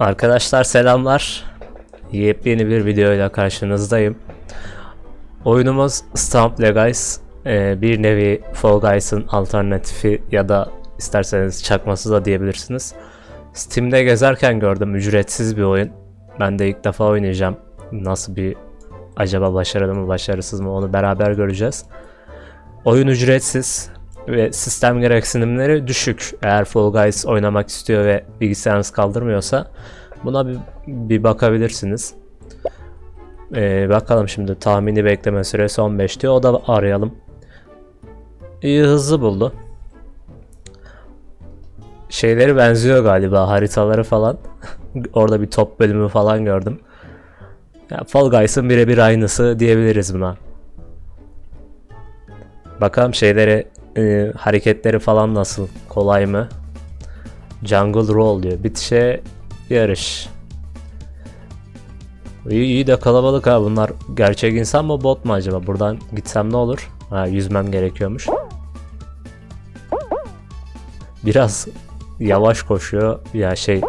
Arkadaşlar selamlar. Yepyeni bir videoyla karşınızdayım. Oyunumuz Stump Guys. Ee, bir nevi Fall Guys'ın alternatifi ya da isterseniz çakması da diyebilirsiniz. Steam'de gezerken gördüm ücretsiz bir oyun. Ben de ilk defa oynayacağım. Nasıl bir acaba başarılı mı başarısız mı onu beraber göreceğiz. Oyun ücretsiz ve sistem gereksinimleri düşük. Eğer Fall Guys oynamak istiyor ve bilgisayarınız kaldırmıyorsa buna bir, bir bakabilirsiniz. Ee, bakalım şimdi tahmini bekleme süresi 15 diyor. O da arayalım. İyi hızlı buldu. Şeyleri benziyor galiba haritaları falan. Orada bir top bölümü falan gördüm. Ya Fall Guys'ın birebir aynısı diyebiliriz buna. Bakalım şeyleri e, hareketleri falan nasıl? Kolay mı? Jungle Roll diyor. Bitişe yarış. İyi, iyi de kalabalık ha bunlar. Gerçek insan mı bot mu acaba? Buradan gitsem ne olur? Ha yüzmem gerekiyormuş. Biraz yavaş koşuyor. Ya şey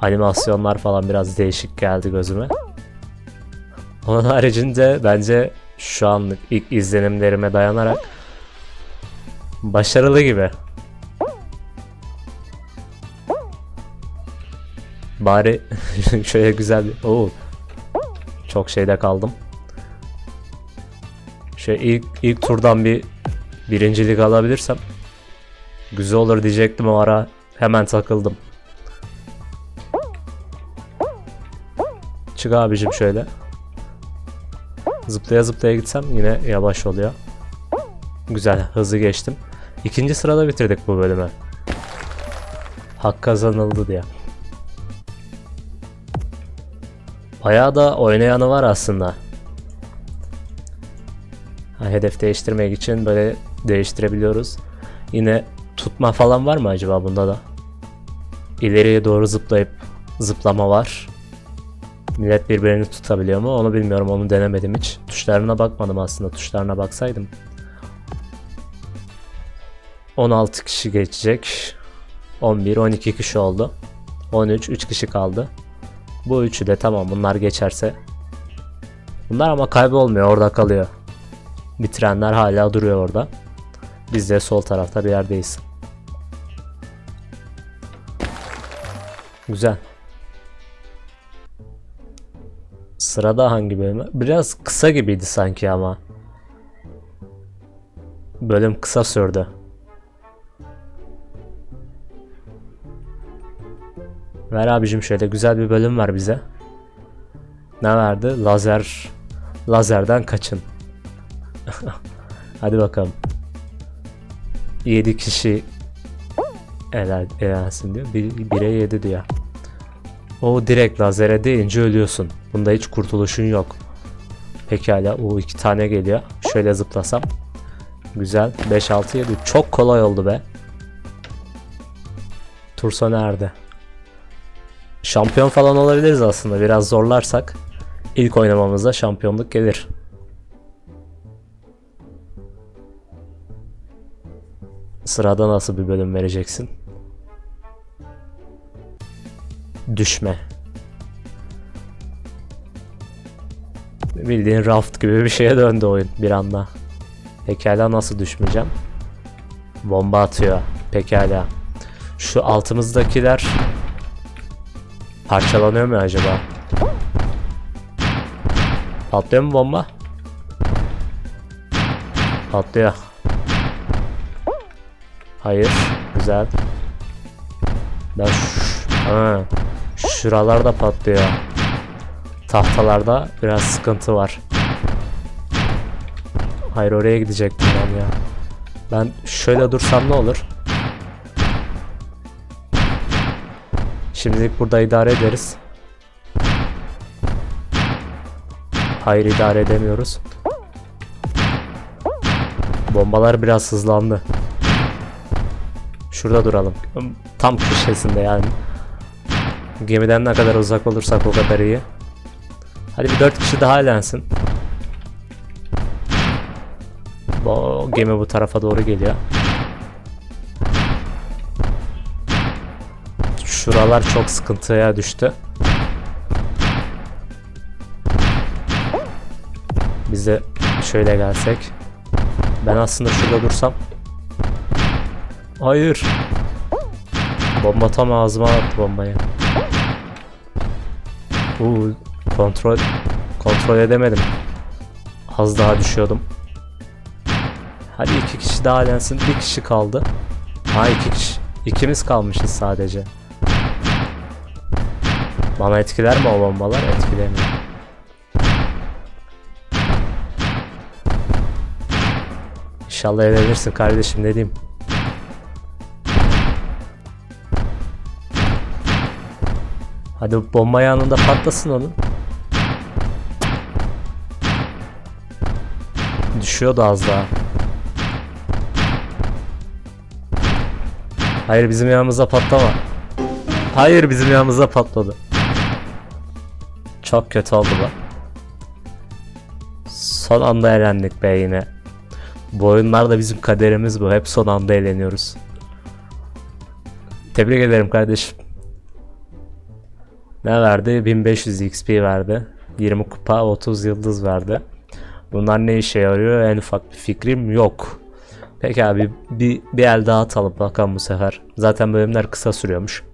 animasyonlar falan biraz değişik geldi gözüme. Onun haricinde bence şu anlık ilk izlenimlerime dayanarak başarılı gibi. Bari şöyle güzel bir... Oo. Çok şeyde kaldım. Şöyle ilk, ilk turdan bir birincilik alabilirsem güzel olur diyecektim o ara hemen takıldım. Çık abicim şöyle. Zıplaya zıplaya gitsem yine yavaş oluyor. Güzel hızlı geçtim. İkinci sırada bitirdik bu bölümü. Hak kazanıldı diye. Bayağı da oynayanı var aslında. Ha, hedef değiştirmek için böyle değiştirebiliyoruz. Yine tutma falan var mı acaba bunda da? İleriye doğru zıplayıp zıplama var. Millet birbirini tutabiliyor mu onu bilmiyorum onu denemedim hiç. Tuşlarına bakmadım aslında tuşlarına baksaydım. 16 kişi geçecek. 11 12 kişi oldu. 13 3 kişi kaldı. Bu üçü de tamam bunlar geçerse. Bunlar ama kaybolmuyor orada kalıyor. Bitirenler hala duruyor orada. Biz de sol tarafta bir yerdeyiz. Güzel. Sırada hangi bölüm? Biraz kısa gibiydi sanki ama. Bölüm kısa sürdü. Ver abicim şöyle güzel bir bölüm var bize. Ne verdi? Lazer. Lazerden kaçın. Hadi bakalım. 7 kişi elensin diyor. 1'e 7 diyor. O direkt lazere deyince ölüyorsun. Bunda hiç kurtuluşun yok. Pekala o iki tane geliyor. Şöyle zıplasam. Güzel. 5 6 7. Çok kolay oldu be. Tur sona erdi. Şampiyon falan olabiliriz aslında. Biraz zorlarsak ilk oynamamızda şampiyonluk gelir. Sırada nasıl bir bölüm vereceksin? Düşme. Bildiğin raft gibi bir şeye döndü oyun bir anda. Pekala nasıl düşmeyeceğim? Bomba atıyor. Pekala. Şu altımızdakiler parçalanıyor mu acaba? Patlıyor mu bomba? Patlıyor. Hayır. Güzel. Ben ha, şuralarda patlıyor. Tahtalarda biraz sıkıntı var. Hayır oraya gidecektim ben ya. Ben şöyle dursam ne olur? Şimdilik burada idare ederiz. Hayır idare edemiyoruz. Bombalar biraz hızlandı. Şurada duralım. Tam köşesinde yani. Gemiden ne kadar uzak olursak o kadar iyi. Hadi bir dört kişi daha elensin. O gemi bu tarafa doğru geliyor. Şuralar çok sıkıntıya düştü. Biz de şöyle gelsek. Ben aslında şurada dursam. Hayır. Bomba tam ağzıma attı bombayı. Uuu kontrol kontrol edemedim. Az daha düşüyordum. Hadi iki kişi daha lensin. Bir kişi kaldı. Ha iki kişi. İkimiz kalmışız sadece. Bana etkiler mi o bombalar? Etkilemiyor. İnşallah elenirsin kardeşim ne diyeyim. Hadi bomba yanında patlasın onun. Düşüyordu az daha. Hayır bizim yanımıza patlama. Hayır bizim yanımıza patladı. Çok kötü oldu bu. Son anda elendik be yine. Bu oyunlarda bizim kaderimiz bu. Hep son anda eğleniyoruz. Tebrik ederim kardeşim. Ne verdi? 1500 XP verdi. 20 kupa 30 yıldız verdi. Bunlar ne işe yarıyor? En ufak bir fikrim yok. Peki abi bir, bir el daha atalım bakalım bu sefer. Zaten bölümler kısa sürüyormuş.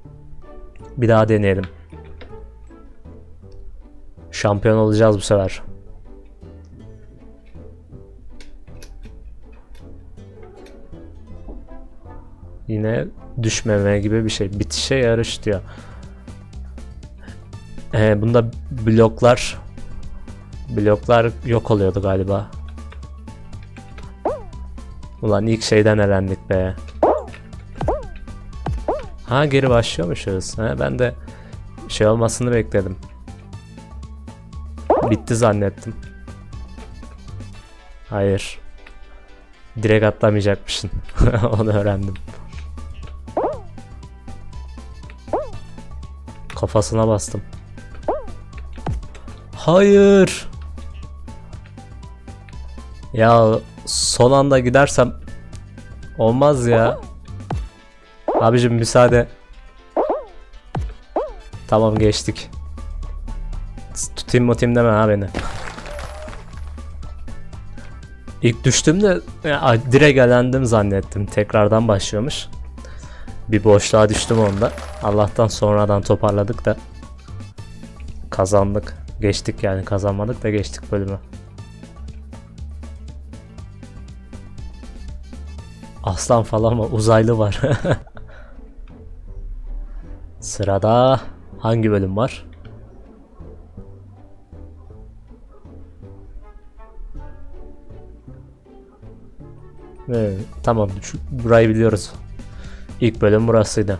Bir daha deneyelim. Şampiyon olacağız bu sefer. Yine düşmeme gibi bir şey. Bitişe yarış diyor. Ee, bunda bloklar bloklar yok oluyordu galiba. Ulan ilk şeyden elendik be. Ha geri başlıyormuşuz. Ha, ben de şey olmasını bekledim. Bitti zannettim. Hayır. Direkt atlamayacakmışsın. Onu öğrendim. Kafasına bastım. Hayır. Ya son anda gidersem olmaz ya. Abicim müsaade. Tamam geçtik. Tutayım mutayım deme ha beni. İlk düştüğümde ya, direkt elendim zannettim. Tekrardan başlıyormuş. Bir boşluğa düştüm onda. Allah'tan sonradan toparladık da kazandık. Geçtik yani kazanmadık da geçtik bölümü. Aslan falan mı? Uzaylı var. Sırada hangi bölüm var? Evet, tamam şu, burayı biliyoruz. İlk bölüm burasıydı.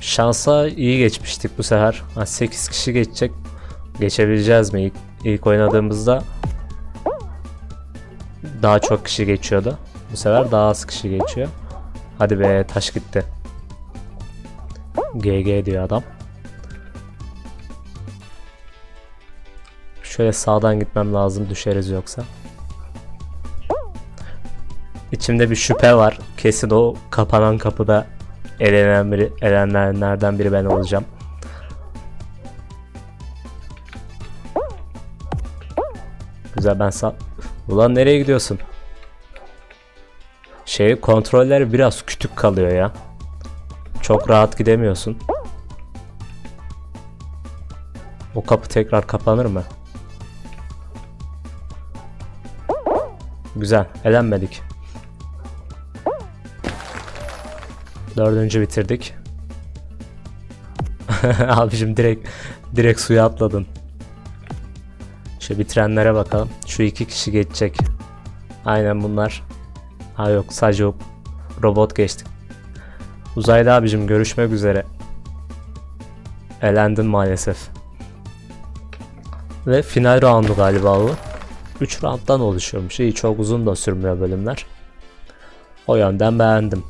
Şansa iyi geçmiştik bu sefer. Ha, 8 kişi geçecek. Geçebileceğiz mi? İlk, ilk oynadığımızda daha çok kişi geçiyordu. Bu sefer daha az kişi geçiyor. Hadi be taş gitti. GG diyor adam. Şöyle sağdan gitmem lazım düşeriz yoksa. İçimde bir şüphe var. Kesin o kapanan kapıda elenen biri, elenenlerden biri ben olacağım. Güzel ben sağ... Ulan nereye gidiyorsun? Şey kontroller biraz küçük kalıyor ya. Çok rahat gidemiyorsun. O kapı tekrar kapanır mı? Güzel. Elenmedik. Dördüncü bitirdik. Abicim direkt direkt suya atladın. Şu bitirenlere bakalım. Şu iki kişi geçecek. Aynen bunlar. Ha yok sadece robot geçtik. Uzaylı abicim görüşmek üzere. Elendin maalesef. Ve final roundu galiba bu. 3 rounddan oluşuyormuş. İyi çok uzun da sürmüyor bölümler. O yönden beğendim.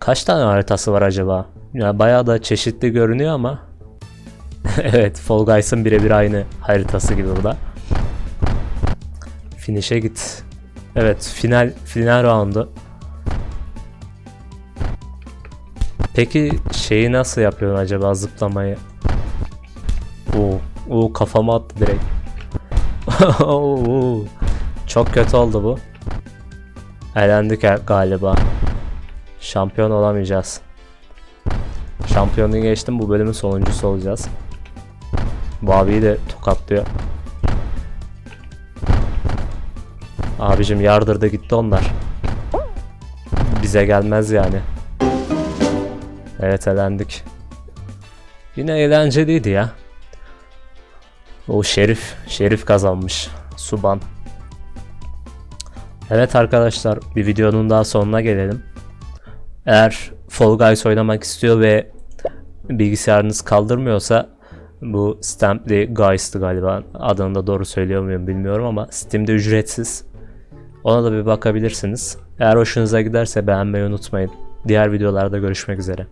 Kaç tane haritası var acaba? Ya bayağı da çeşitli görünüyor ama. evet, Fall Guys'ın birebir aynı haritası gibi bu da. Finish'e git. Evet final final roundu. Peki şeyi nasıl yapıyorsun acaba zıplamayı? Oo, oo kafama attı direkt. Çok kötü oldu bu. Elendik ga- galiba. Şampiyon olamayacağız. Şampiyonu geçtim bu bölümün sonuncusu olacağız. Bu abiyi de tokatlıyor. Abicim yardırdı gitti onlar. Bize gelmez yani. Evet elendik. Yine eğlenceliydi ya. O Şerif, Şerif kazanmış. Suban. Evet arkadaşlar bir videonun daha sonuna gelelim. Eğer Fall Guys oynamak istiyor ve bilgisayarınız kaldırmıyorsa bu Stamply Guys'tı galiba adını da doğru söylüyor muyum bilmiyorum ama Steam'de ücretsiz. Ona da bir bakabilirsiniz. Eğer hoşunuza giderse beğenmeyi unutmayın. Diğer videolarda görüşmek üzere.